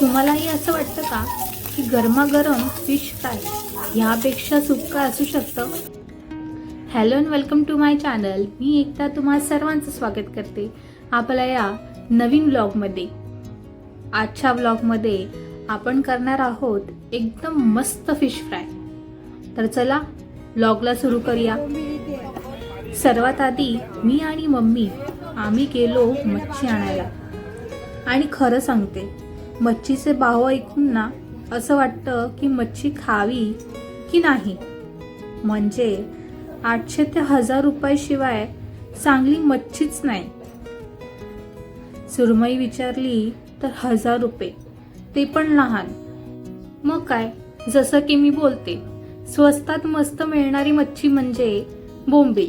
तुम्हालाही असं वाटतं का की गरमागरम फिश फ्राय ह्यापेक्षा सुक्का असू शकतं? Hello and welcome to my channel मी एकदा तुम्हा सर्वांचं स्वागत करते आपल्या या नवीन ब्लॉगमध्ये आजच्या ब्लॉगमध्ये आपण करणार आहोत एकदम मस्त फिश फ्राय तर चला ब्लॉगला सुरू करूया. सर्वात आधी मी आणि मम्मी आम्ही गेलो मच्छी आणायला. आणि खरं सांगते मच्छीचे भाव ऐकून ना असं वाटतं की मच्छी खावी की नाही? म्हणजे आठशे ते हजार रुपयाशिवाय चांगली मच्छीच नाही. सुरमई विचारली तर हजार रुपये? ते पण लहान. मग काय? जसं की मी बोलते स्वस्तात मस्त मिळणारी मच्छी म्हणजे बोंबे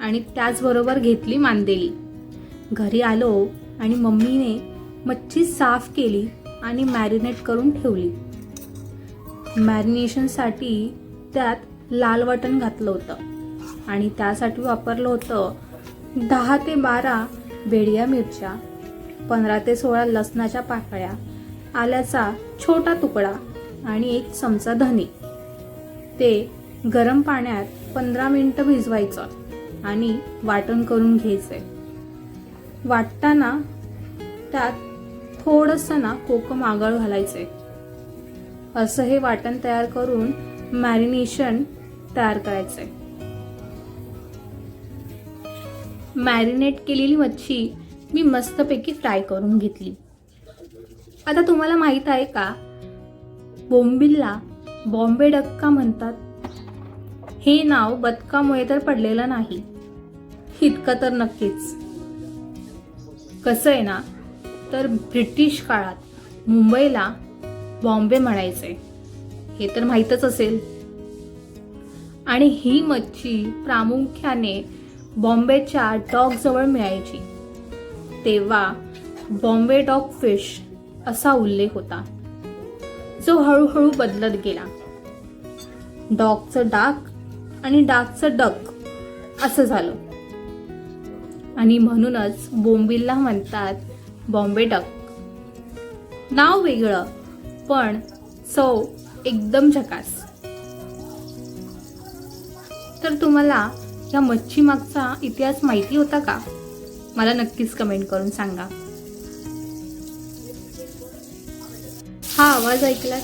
आणि त्याचबरोबर घेतली मांदेली. घरी आलो आणि मम्मीने मच्छी साफ केली आणि मॅरिनेट करून ठेवली. मॅरिनेशनसाठी त्यात लाल वाटण घातलं होतं आणि त्यासाठी वापरलं होतं दहा ते बारा बेडिया मिरच्या पंधरा ते सोळा लसणाच्या पाकळ्या आल्याचा छोटा तुकडा आणि एक चमचा धने. ते गरम पाण्यात पंधरा मिनटं भिजवायचं आणि वाटण करून घ्यायचं. वाटताना त्यात थोडंसं ना कोकम आगळ घालायचंय. असं हे वाटण तयार करून मॅरिनेशन तयार करायचंय. मॅरिनेट केलेली मच्छी मी मस्तपैकी फ्राय करून घेतली. आता तुम्हाला माहीत आहे का? बोंबिलला बॉम्बे डक्का म्हणतात. हे नाव बदकामुळे तर पडलेलं नाही. इतकं तर नक्कीच. कसं आहे ना तर ब्रिटिश काळात मुंबईला बॉम्बे म्हणायचे. हे तर माहीतच असेल. आणि ही मच्छी प्रामुख्याने बॉम्बेच्या डॉग जवळ मिळायची. तेव्हा बॉम्बे डॉग फिश असा उल्लेख होता जो हळूहळू बदलत गेला. डॉगचं डाक आणि डाकचं डक असं झालं. आणि म्हणूनच बोंबिलला म्हणतात बॉम्बे डक. नाव वेगळं पण चव एकदम झकास. तर तुम्हाला या मच्छी मागचा इतिहास माहिती होता का? मला नक्कीच कमेंट करून सांगा. हा आवाज ऐकला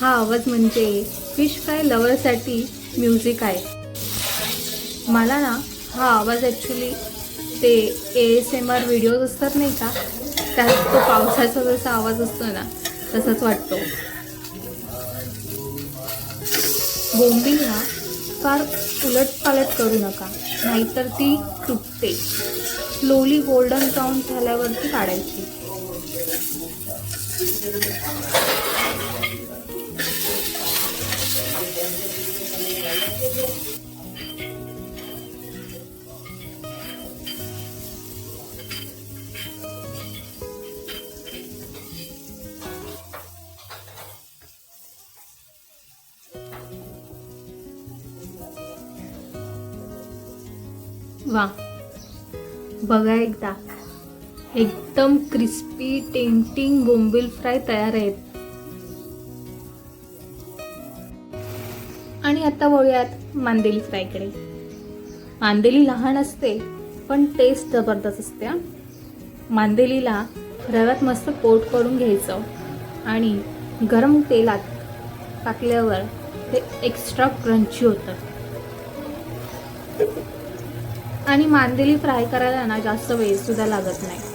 हा आवाज म्हणजे फिश फ्राय लवरसाठी म्युझिक आहे. मला ना हा आवाज ॲक्च्युली ते A S M R videos असतात नाही का त्यात तो पावसाचा जसा आवाज असतो ना तसाच वाटतो. बोंबील ना फार उलटपालट करू नका नाहीतर ती तुटते. स्लोली गोल्डन ब्राऊन झाल्यावरती काढायची. वा. बघा एकदा. एकदम क्रिस्पी टेंटिंग बोंबील फ्राय तयार आहेत. आणि आता वळूयात मांदेली फ्रायकडे मांदेली लहान असते पण टेस्ट जबरदस्त असते हा. मांदेलीला रव्यात मस्त कोट करून घ्यायचं आणि गरम तेलात टाकल्यावर ते एक्स्ट्रा क्रंची होतं. आणि मांदेली फ्राय करायला ना जास्त वेळ सुद्धा लागत नाही.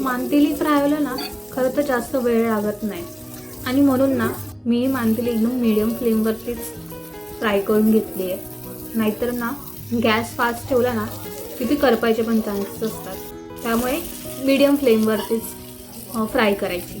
मांदेली फ्रायला ना खरं तर जास्त वेळ लागत नाही. आणि म्हणून ना मी मानतेली एकदम मिडियम फ्लेमवरतीच फ्राय करून घेतली आहे. नाहीतर ना गॅस फास्ट ठेवला ना किती करपायचे पण चान्सेस असतात. त्यामुळे मीडियम फ्लेमवरतीच फ्राय करायची.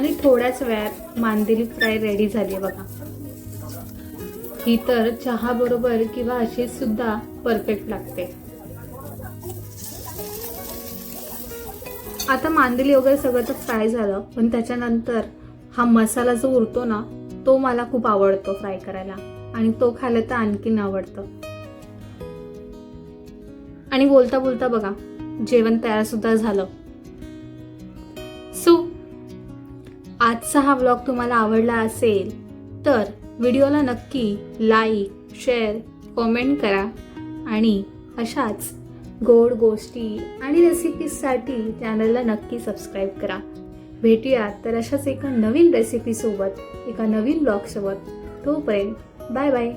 आणि थोड्याच वेळात मांदेली फ्राय रेडी झाली आहे बघा. ही तर चहा बरोबर किंवा अशी सुद्धा परफेक्ट लागते. आता मांदेली वगैरे सगळं तर फ्राय झालं पण त्याच्यानंतर हा मसाला जो उरतो ना तो मला खूप आवडतो फ्राय करायला. आणि तो खायला तर आणखीन आवडतं. आणि बोलता बोलता बघा जेवण तयार सुद्धा झालं. आजचा हा व्लॉग तुम्हाला आवडला असेल तर व्हिडिओला नक्की लाईक शेअर कॉमेंट करा. आणि अशाच गोड गोष्टी आणि रेसिपीजसाठी चॅनलला नक्की सबस्क्राईब करा. भेटूयात तर अशाच एका नवीन रेसिपीसोबत एका नवीन ब्लॉगसोबत तोपर्यंत बाय बाय